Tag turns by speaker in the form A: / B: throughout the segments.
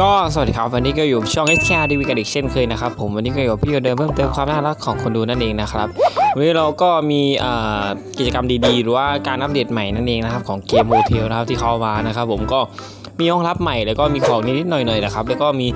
A: ก็สวัสดีครับวันนี้ก็อยู่ช่อง HK TV กันอีกเช่นเคยนะครับผมวันนี้ก็อยู่กับพี่เดิมเพิ่มเติมความน่ารักของคนดูนั่นเองนะครับวันนี้เราก็มีกิจกรรมดีๆ หรือว่าการอัปเดตใหม่นั่นเองนะครับของเกมโมเทลนะครับที่เข้ามานะครับผมก็ มีห้องรับใหม่แล้วก็มีของนิดๆหน่อยๆนะครับแล้วก็มี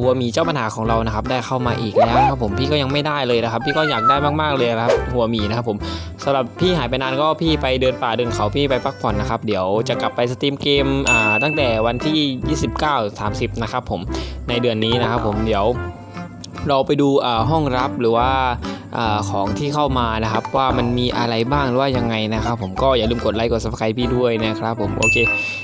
A: หัวหมีเจ้าปัญหาของเรานะครับได้เข้ามาอีกแล้วครับผมพี่ก็ยังไม่ได้เลยนะครับ พี่ก็อยากได้มากๆเลยนะครับหัวหมีนะครับผมสำหรับพี่หายไปนานก็พี่ไปเดินป่าเดินเขาพี่ไปพักผ่อนนะครับเดี๋ยวจะกลับไปสตรีมเกมอ่าตั้งแต่วันที่ 29 30 นะครับผมในเดือนนี้นะครับผมเดี๋ยวเราไปดูอ่าห้องรับหรือว่า อของที่เข้ามานะครับ ว่ามันมีอะไรบ้างหรือว่ายังไงนะครับ ผมก็อย่าลืมกดไลค์กด subscribe พี่ด้วยนะครับ ผมโอเค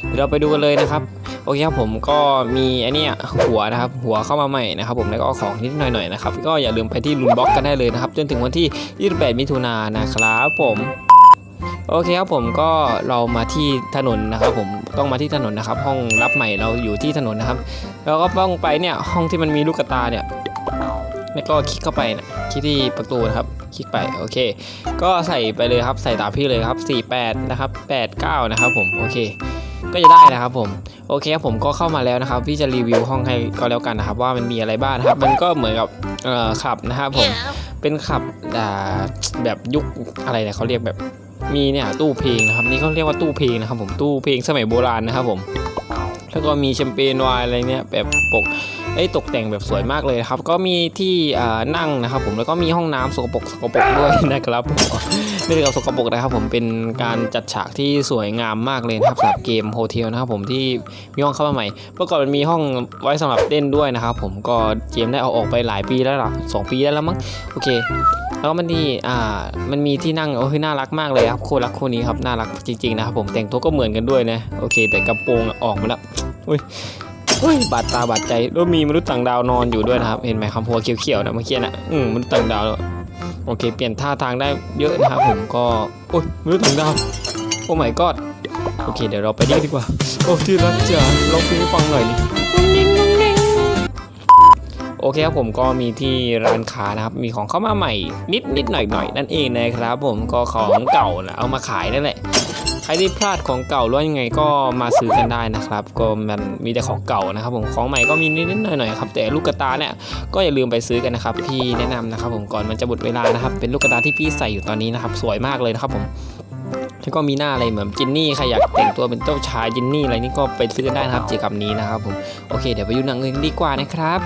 A: เดี๋ยวเราไปดูกันเลยนะครับโอเคครับผมก็มีไอเนี้หัวนะครับ หัวเข้ามาใหม่นะครับ ผมแล้วก็ของนิดหน่อยๆนะครับ ก็อย่าลืมไปที่ลุนบล็อกกันได้เลยนะครับ จนถึงวันที่ 28 มิถุนายนนะครับผมโอเคครับผมก็เรามาที่ถนนนะครับผมต้องมาที่ถนนนะครับ ห้องรับใหม่เราอยู่ที่ถนนนะครับเราก็ต้องไปเนี่ยห้องที่มันมีลูกตาเนี่ย แล้วก็คลิกเข้าไปนะคลิกที่ประตูนะครับ คลิกไปโอเค ก็ใส่ไปเลยครับ ใส่ตามพี่เลยครับ 48 นะครับ 89 นะครับผมโอเค ก็จะได้นะครับผมโอเคครับผมก็เข้ามาแล้วนะครับพี่จะรีวิวห้องให้ก็แล้วกันนะครับ ว่ามันมีอะไรบ้างครับ มันก็เหมือนกับเอ่อขับนะครับผมเป็นขับแบบยุคอะไรเนี่ยเขาเรียกแบบมีเนี่ยตู้เพลงนะครับนี่เขาเรียกว่าตู้เพลงนะครับผมตู้เพลงสมัยโบราณนะครับผม แล้วก็มีแชมเปญวน์อะไรเนี่ยแบบปกไอ้ตกแต่งแบบสวยมากเลยครับ ก็มีที่นั่งนะครับ ผมแล้วก็มีห้องน้ำสกปรกสกปรกด้วยนะครับผมไม่ได้กับสกปรกนะครับ ผมเป็นการจัดฉากที่สวยงามมากเลยนะครับสำหรับเกมโฮเทลนะครับ ผมที่มีห้องเข้ามาใหม่เมื่อก่อนมันมีห้องไว้สำหรับเล่นด้วยนะครับ ผมก็เกมได้เอาออกไปหลายปีแล้วล่ะสองปีได้แล้วมั้งโอเคแล้วก็มันนี่อ่า มันมีที่นั่ง โอ้ยน่ารักมากเลยครับคู่รักคู่นี้ครับ น่ารักจริงๆนะครับผม แต่งตัวก็เหมือนกันด้วยนะ โอเค แต่กระโปรงออกมาแล้ว อุ้ยอุ้ยบาดตาบาดใจแล้วมีมนุษย์ต่างดาวนอนอยู่ด้วยนะครับ เห็นไหมคำพัวเขียวๆนะเมื่อกี้นะอืมมนุษย์ต่างดาวโอเค เปลี่ยนท่าทางได้เยอะนะครับผมก็โอ้ยมนุษย์ต่างดาวโอ้ my god โอเค เดี๋ยวเราไปดีดีกว่า โอ้ที่รักจ๋าลองเพลงให้ฟังหน่อยดิโอเคครับผมก็มีที่ร้านค้านะครับ มีของเข้ามาใหม่นิดนิดหน่อยหน่อยนั่นเองนะครับผมก็ของเก่านะเอามาขายนั่นแหละ ใครที่พลาดของเก่ารือว่ายังไงก็มาซื้อกันได้นะครับ ก็มันมีแต่ของเก่านะครับผมของใหม่ก็มีนิดๆหน่อยๆครับแต่ลูกกระตาเนี่ยก็อย่าลืมไปซื้อกันนะครับพี่แนะนำนะครับ ผมก่อนมันจะหมดเวลานะครับเป็นลูกกระตาที่พี่ใส่อยู่ตอนนี้นะครับสวยมากเลยนะครับผมแล้วก็มีหน้าอะไรเหมือนจินนี่ใครอยากแต่งตัวเป็นเจ้าชายจินนี่อะไรนี่ก็ไปซื้อกันได้นะครับกิจกรรมนี้นะครับผมโอเคเดี๋ยวไปดูหนังอื่นดีกว่านะครับ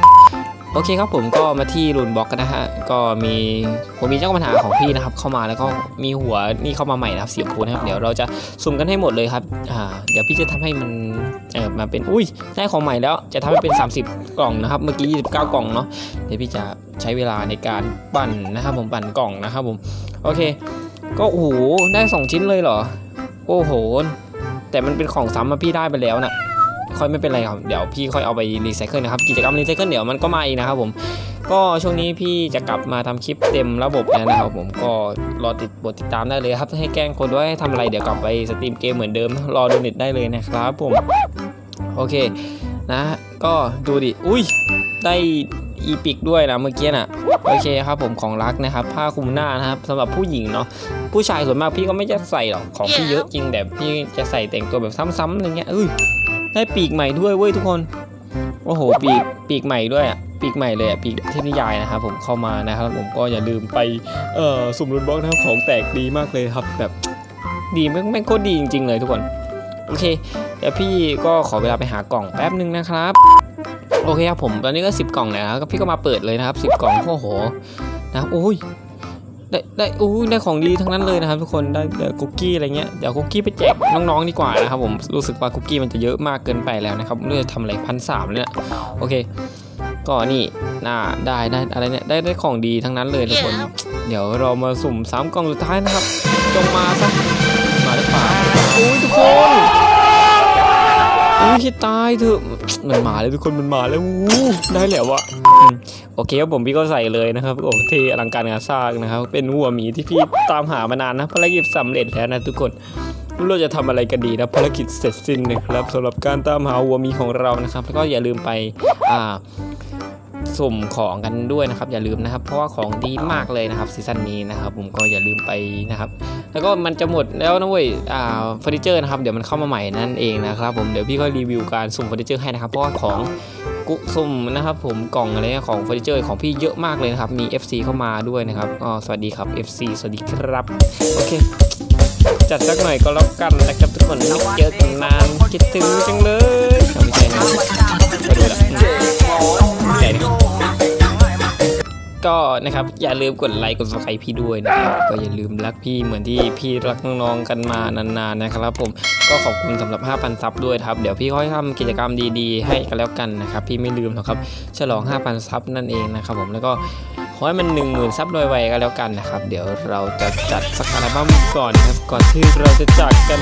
A: โอเคครับผมก็มาที่รูนบล็อกกันนะฮะก็มีผมมีเจ้าปัญหาของพี่นะครับ เข้ามาแล้วก็มีหัวนี่เข้ามาใหม่นะครับสีชมพูนะครับเดี๋ยวเราจะสุ่มกันให้หมดเลยครับอ่าเดี๋ยวพี่จะทำให้มันเออมาเป็นอุ้ยได้ของใหม่แล้วจะทำให้เป็น 30 กล่องนะครับ เมื่อกี้ 29 กล่องเนาะเดี๋ยวพี่จะใช้เวลาในการปั่นนะครับผมปั่นกล่องนะครับผมโอเค ก็โอ้โหได้ 2 ชิ้นเลยเหรอ โอ้โห แต่มันเป็นของซ้ำมาพี่ได้ไปแล้วน่ะ ค่อยไม่เป็นไรครับเดี๋ยวพี่ค่อยเอาไปรีไซเคิลนะครับกิจกรรมรีไซเคิลเดี๋ยวมันก็มาอีกนะครับผมก็ช่วงนี้พี่จะกลับมาทำคลิปเต็มระบบแล้วนะครับผมก็รอติดบทติดตามได้เลยครับ ให้แกล้งคนด้วยให้ทำอะไรเดี๋ยวกลับไปสตรีมเกมเหมือนเดิมรอดูเน็ตได้เลยนะครับผมโอเคนะก็ดูดิอุ้ยได้อีพิกด้วยนะเมื่อกี้น่ะโอเคครับผมของรักนะครับ ผ้าคลุมหน้านะครับสำหรับผู้หญิงเนาะผู้ชายส่วนมากพี่ก็ไม่จะใส่หรอกของพี่เยอะจริงแต่พี่จะใส่แต่งตัวแบบซ้ำๆอะไรเงี้ยเอ้ย ได้ปีกใหม่ด้วยเว้ยทุกคน โอ้โห ปีก ปีกใหม่ด้วยอะ ปีกใหม่เลยอะ ปีกเทพนิยายนะครับผมเข้ามานะครับผมก็อย่าลืมไป เอ่อ สุ่มรุนบล็อกนะครับของแตกดีมากเลยครับ แบบ ดีแม่งแม่งโคตรดีจริง ๆ เลยทุกคน โอเคเดี๋ยวพี่ก็ขอเวลาไปหากล่องแป๊บนึงนะครับ โอเคครับผม ตอนนี้ก็ 10 กล่องแล้วนะครับก็พี่ก็มาเปิดเลยนะครับ 10 กล่อง โอ้โห นะโอ้ย ได้ได้อู้ได้ของดีทั้งนั้นเลยนะครับ ทุกคนได้เดี๋ยวคุกกี้อะไรเงี้ยเดี๋ยวคุกกี้ไปแจกน้องๆดีกว่านะครับผมรู้สึกว่าคุกกี้มันจะเยอะมากเกินไปแล้วนะครับเลือกทำอะไรพันสามเลยนะโอเค ก็นี่น่าได้ได้อะไรเนี่ยได้ได้ของดีทั้งนั้นเลยทุกคน เดี๋ยวเรามาสุ่มสามกล่องสุดท้ายนะครับจงมาซะมาหรือเปล่าอุ้ยทุกคน อุ้ยคิดตายเถอะมันมาแล้วทุกคนมันมาแล้วอู้ได้แล้วอะโอเคครับผมพี่ก็ใส่เลยนะครับโอ้เทอลังการงานสร้างนะครับ เป็นหัวหมีที่พี่ตามหามานานนะภารกิจสำเร็จแล้วนะทุกคนเราจะทำอะไรกันดีนะภารกิจเสร็จสิ้นนะครับสำหรับการตามหาหัวหมีของเรานะครับ แล้วก็อย่าลืมไปอ่า สุ่มของกันด้วยนะครับ อย่าลืมนะครับ เพราะว่าของดีมากเลยนะครับซีซั่นนี้นะครับ ผมก็อย่าลืมไปนะครับ แล้วก็มันจะหมดแล้วนะเว้ยอ่าเฟอร์นิเจอร์นะครับเดี๋ยวมันเข้ามาใหม่นั่นเองนะครับ ผมเดี๋ยวพี่ก็รีวิวการสุ่มเฟอร์นิเจอร์ให้นะครับเพราะว่าของกุสุ่มนะครับผมกล่องอะไรเนี่ยของเฟอร์นิเจอร์ของพี่เยอะมากเลยนะครับมี FC เข้ามาด้วยนะครับก็สวัสดีครับ FC สวัสดีครับโอเคจัดสักหน่อยก็แล้วกันนะครับทุกคนไม่เจอกันนานคิดถึงจังเลยไม่ใช่นะ ก็นะครับอย่าลืมกดไลค์กด subscribe พี่ด้วยนะครับก็อย่าลืมรักพี่เหมือนที่พี่รักน้องๆกันมานานๆนะครับ ผมก็ขอบคุณสำหรับ 5,000 ซับด้วยครับเดี๋ยวพี่ค่อยทำกิจกรรมดีๆ ให้กันแล้วกันนะครับ พี่ไม่ลืมหรอกครับฉลอง 5,000 ซับนั่นเองนะครับผมแล้วก็ขอให้มัน1 0,000ซับโดยไวก็แล้วกันนะครับ เดี๋ยวเราจะจัดสักอัลบั้มก่อนครับก่อนที่เราจะจากกัน